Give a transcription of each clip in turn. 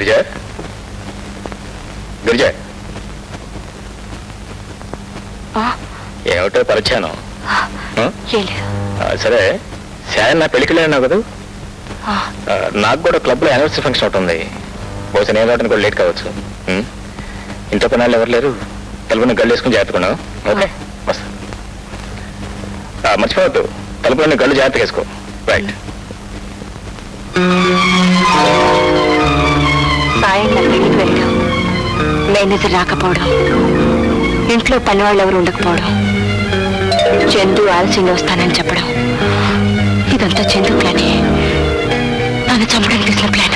గిరిజ గిరిజ ఏమిటో పరిచయాను సరే. శాయన్ నా పెళ్ళికి వెళ్ళాను కదా? నాకు కూడా క్లబ్లో యానివర్సరీ ఫంక్షన్ ఒకటి ఉంది. బహుశా నేను రావడానికి కూడా లేట్ కావచ్చు? ఇంట్లో పనాలు ఎవరు లేరు. తలుపుని గళ్ళు వేసుకుని జాగ్రత్తకున్నావు ఓకే వస్తా. ఆ, మర్చిపోవద్దు. తలుపులోని గళ్ళు జాగ్రత్తగా వేసుకో. రైట్ సాయం పెళ్ళికి వెళ్ళడం మేనేజర్ రాకపోవడం ఇంట్లో పని వాళ్ళు ఎవరు ఉండకపోవడం చందు ఆలస్యంగా వస్తానని చెప్పడం ఇదంతా చందు ప్లానే. నన్ను చంపడానికి తీసిన ప్లాన్.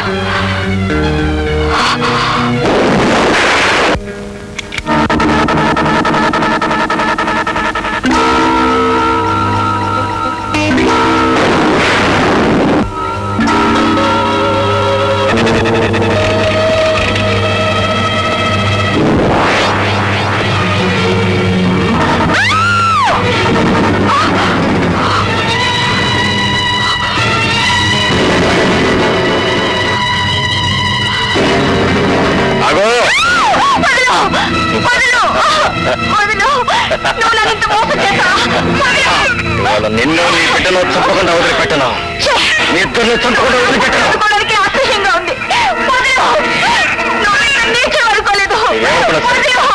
ఇవాళ నిన్ను నీ బిడ్డను చంపకుండా వదిలిపెట్టను. మీ ఇద్దరిని చంపకుండా వదిలిపెట్టను.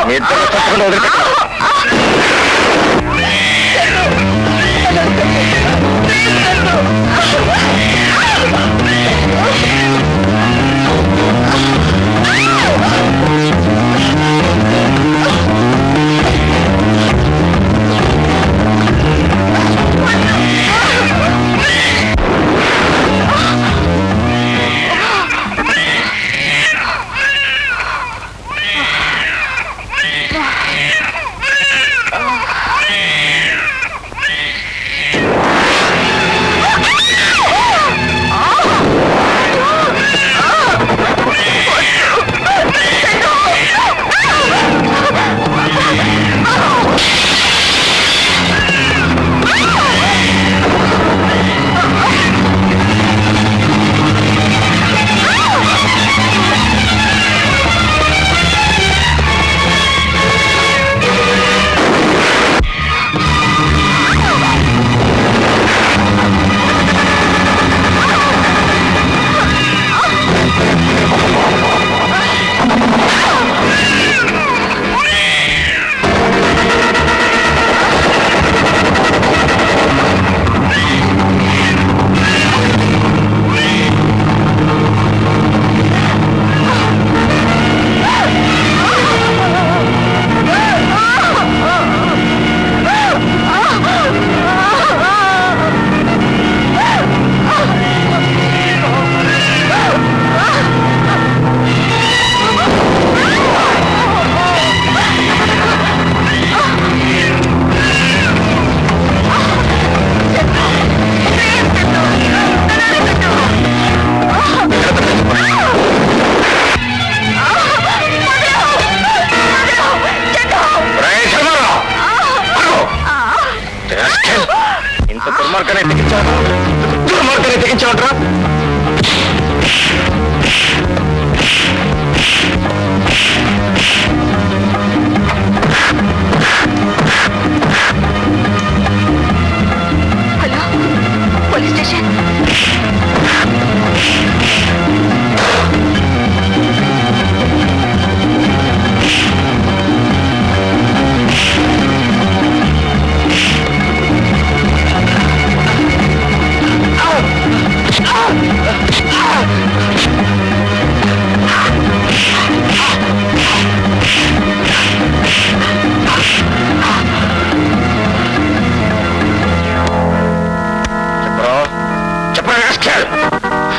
మీ ఇద్దరిని చంపకుండా వదిలిపెట్టను. రేయ్, దుర్మార్గాన్ని తెగించావు దుర్మార్గాన్ని తెగించావుట్రా?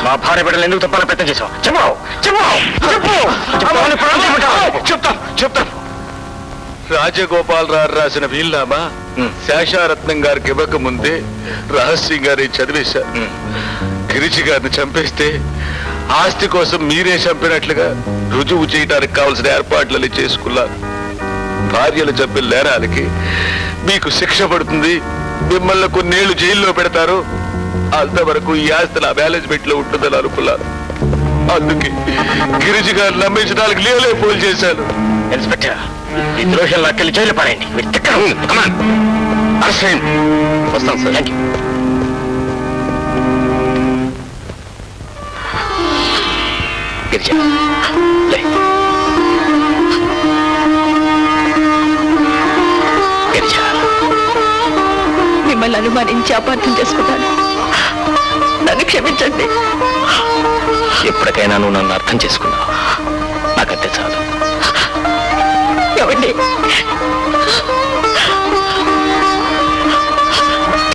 మా భార్య బిడ్డలు ఎందుకు తప్పాలని ప్రయత్నం చేసావు? చెప్పు. చెప్పు. చెప్పమంటావా? చెప్తాను చెప్తాను రాజగోపాలరావు రాసిన వీల్నామా. శేషారత్నం గారికి ఇవ్వక ముందే రహస్యం గారి చదివేశా. ఉమ్. గిరిజి గారిని చంపేస్తే ఆస్తి కోసం మీరే చంపినట్లుగా రుజువు చేయడానికి కావలసిన ఏర్పాట్లని చేసుకున్నారు భార్యలు చంపిన నేరాలకి మీకు శిక్ష పడుతుంది. మిమ్మల్ని కొన్నేళ్ళు జైల్లో పెడతారు. అంతవరకు ఈ ఆస్తి నా మేనేజ్మెంట్లో ఉంటుందని అనుకున్నారు అందుకే గిరిజి గారు నమ్మించడానికి లేలే పోల్ చేశాను. ఇన్స్పెక్టర్ ఈ ద్రోహం లాక్కెళ్ళి జైలు పడండి వస్తాం సార్ థ్యాంక్ యూ గిరిజ మిమ్మల్ని అనుమానించి అపార్థం నన్ను క్షమించండి. ఎప్పటికైనా నువ్వు నన్ను అర్థం చేసుకున్నావు. నాకంతే చాలు. ఏమండి